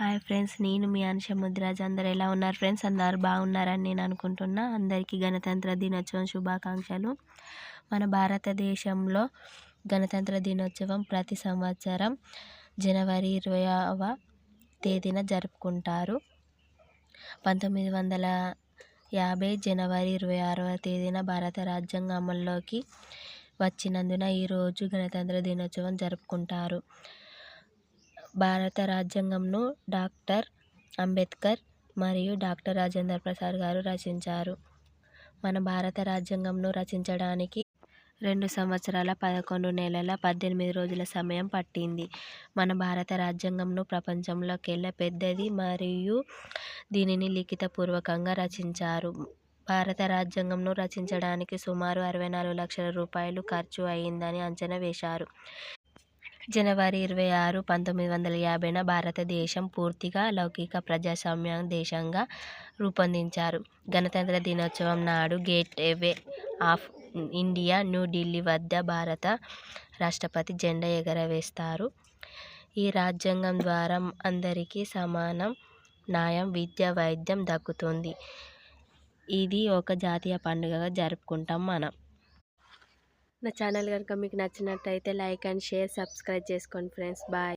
Hi friends నేను మీ అనుష ముద్రాజ్. అందరు ఎలా ఉన్నారు ఫ్రెండ్స్? అందరు బాగున్నారని నేను అనుకుంటున్నా. అందరికీ గణతంత్ర దినోత్సవం శుభాకాంక్షలు. మన భారతదేశంలో గణతంత్ర దినోత్సవం ప్రతి సంవత్సరం జనవరి ఇరవైవ తేదీన జరుపుకుంటారు. పంతొమ్మిది వందల యాభై జనవరి ఇరవై ఆరవ తేదీన భారత రాజ్యాంగం అమల్లోకి వచ్చినందున ఈరోజు గణతంత్ర దినోత్సవం జరుపుకుంటారు. భారత రాజ్యాంగంను డాక్టర్ అంబేద్కర్ మరియు డాక్టర్ రాజేంద్ర ప్రసాద్ గారు రచించారు. మన భారత రాజ్యాంగంను రచించడానికి రెండు సంవత్సరాల పదకొండు నెలల పద్దెనిమిది రోజుల సమయం పట్టింది. మన భారత రాజ్యాంగంను ప్రపంచంలోకెల్లా పెద్దది మరియు దీనిని లిఖితపూర్వకంగా రచించారు. భారత రాజ్యాంగంను రచించడానికి సుమారు అరవై నాలుగు లక్షల రూపాయలు ఖర్చు అయిందని అంచనా వేశారు. జనవరి ఇరవై ఆరు పంతొమ్మిది వందల యాభైన భారతదేశం పూర్తిగా లౌకిక ప్రజాస్వామ్య దేశంగా రూపొందించారు. గణతంత్ర దినోత్సవం నాడు gateway of India New Delhi వద్ద భారత రాష్ట్రపతి జెండా ఎగరవేస్తారు. ఈ రాజ్యాంగం ద్వారా అందరికీ సమానం న్యాయం విద్య వైద్యం దక్కుతుంది. ఇది ఒక జాతీయ పండుగగా జరుపుకుంటాం మనం. నా ఛానల్ కనుక మీకు నచ్చినట్టయితే లైక్ అండ్ షేర్ సబ్స్క్రైబ్ చేసుకోండి ఫ్రెండ్స్. బాయ్.